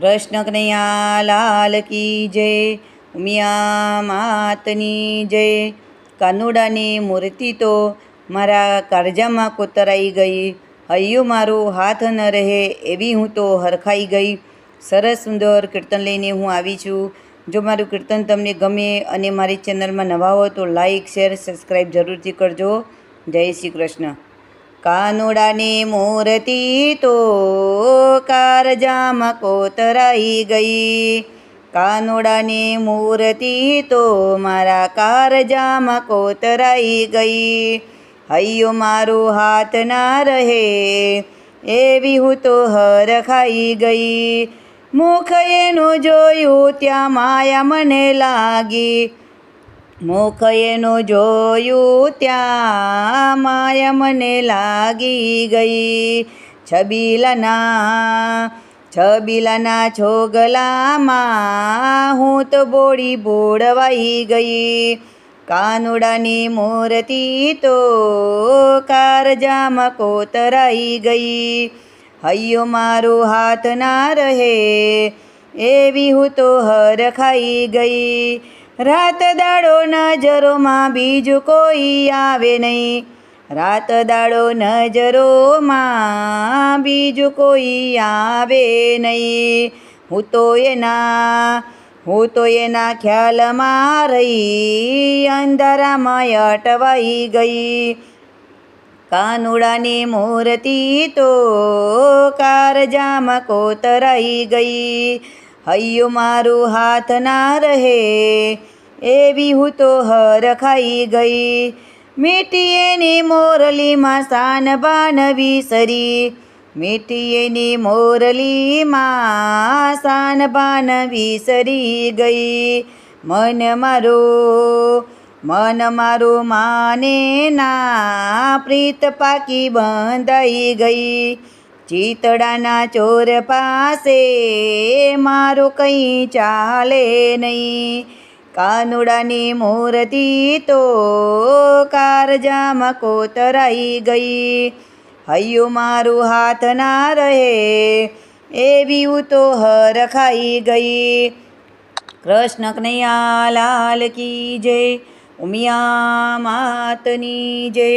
કૃષ્ણ કનૈયા કી જય, ઉમિયા માતની જય. કાનુડાની મૂર્તિ તો મારા કાળજામાં કોતરાઈ ગઈ. હૈયું મારું હાથ ન રહે એવી હું તો હરખાઈ ગઈ. સરસ સુંદર કીર્તન લઈને હું આવી છું. જો મારું કીર્તન તમને ગમે અને મારી ચેનલમાં નવા હો તો લાઈક, શેર, સબસ્ક્રાઈબ જરૂરથી કરજો. જય શ્રી કૃષ્ણ. કાનુડાની મૂર્તિ તો કારજામાં કોતરાઈ ગઈ. કાનુડાની મૂર્તિ તો મારા કારજામાં કોતરાઈ ગઈ. હૈયો મારું હાથ ના રહે, એવી હું તો હર ખાઈ ગઈ. મુખ એનું જોયું ત્યાં માયા મને લાગી મુખ એનું જોયું ત્યાં માયા મને લાગી ગઈ. છબીલાના છબીલાના છોગલામાં હું તો બોડી બોડવાઈ ગઈ. કાનુડાની મૂર્તિ તો કારજામાં કોતરાઈ ગઈ. હૈયો મારું હાથ ના રહે, એવી હું તો હર ખાઈ ગઈ. રાત દાડો નજરોમાં બીજું કોઈ આવે નહીં. રાત દાડો નજરોમાં બીજું કોઈ આવે નહીં. હું તો એના, હું તો એના ખ્યાલમાં રહી, અંધારામાં અટવાઈ ગઈ. કાનુડાની મૂર્તિ તો કારજામાં કોતરાઈ ગઈ. હૈયું મારું હાથ ના રહે એવી હું તો હરખાઈ ગઈ. મીઠી એની મોરલીમાં સાન બાન વિસરી. મીઠી એની મોરલીમાં સાન બાન વિસરી ગઈ. મન મારું મન મારું માને ના પ્રીત પાકી બંધાઈ ગઈ. ચિતડાના ચોર પાસે મારું કંઈ ચાલે નહીં. કાનુડાની મૂર્તિ તો કારજામાં કોતરાઈ ગઈ. હૈયું મારું હાથ ના રહે, એવી તો હરખાઈ ગઈ. કૃષ્ણ કનૈયા લાલ કી જય, ઉમિયા માતની જય.